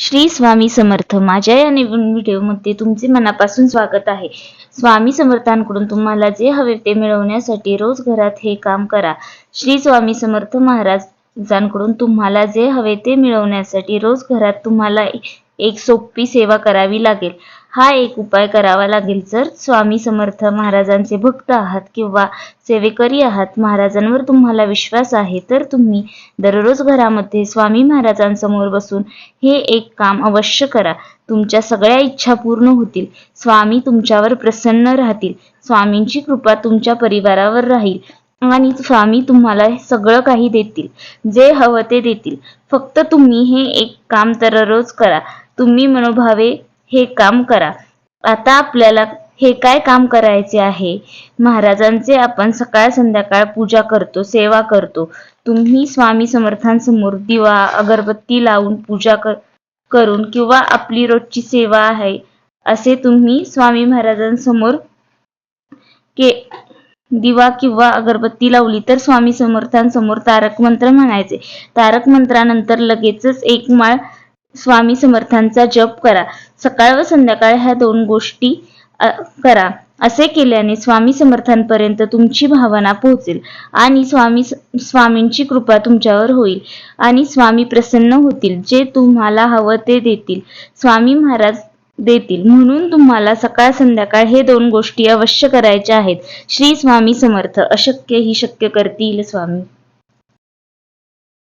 श्री स्वामी समर्थ. माझ्या या नवीन व्हिडिओमध्ये तुमचे मनापासून स्वागत आहे. स्वामी समर्थांकडून तुम्हाला जे हवे ते मिळवण्यासाठी रोज घरात हे काम करा. श्री स्वामी समर्थ महाराजांकडून तुम्हाला जे हवे ते मिळवण्यासाठी रोज घरात तुम्हाला एक सोपी सेवा करावी लागेल. हा एक उपाय करावा लागेल जर स्वामी समर्थ महाराजांचे भक्त आहात किंवा सेवेकरी आहात महाराजांवर तुम्हाला विश्वास आहे तर तुम्ही दररोज घरामध्ये स्वामी महाराजांसमोर बसून हे एक काम अवश्य करा. तुमच्या सगळ्या इच्छा पूर्ण होतील. स्वामी तुमच्यावर प्रसन्न राहतील. स्वामींची कृपा तुमच्या परिवारावर राहील. आणि स्वामी तुम्हाला सगळं काही देतील. जे हवं ते देतील. फक्त तुम्ही हे एक काम दररोज करा. तुम्ही मनोभावे हे काम करा. आता आपल्याला हे काय काम करायचे आहे? महाराजांचे आपण सकाळ संध्याकाळ पूजा करतो सेवा करतो. तुम्ही स्वामी समर्थांसमोर दिवा अगरबत्ती लावून पूजा कर करून किंवा आपली रोजची सेवा आहे असे तुम्ही स्वामी महाराजांसमोर के दिवा किंवा अगरबत्ती लावली तर स्वामी समर्थांसमोर तारक मंत्र म्हणायचे. तारक मंत्रानंतर लगेचच एक माळ स्वामी समर्थांचा जप करा. सकाळ व संध्याकाळ ह्या दोन गोष्टी करा. असे केल्याने स्वामी समर्थांपर्यंत तुमची भावना पोहोचेल आणि स्वामी स्वामींची कृपा तुमच्यावर होईल आणि स्वामी प्रसन्न होतील. जे तुम्हाला हवं ते देतील. स्वामी महाराज देतील. म्हणून तुम्हाला सकाळ संध्याकाळ हे दोन गोष्टी अवश्य करायच्या आहेत. श्री स्वामी समर्थ. अशक्य ही शक्य करतील स्वामी.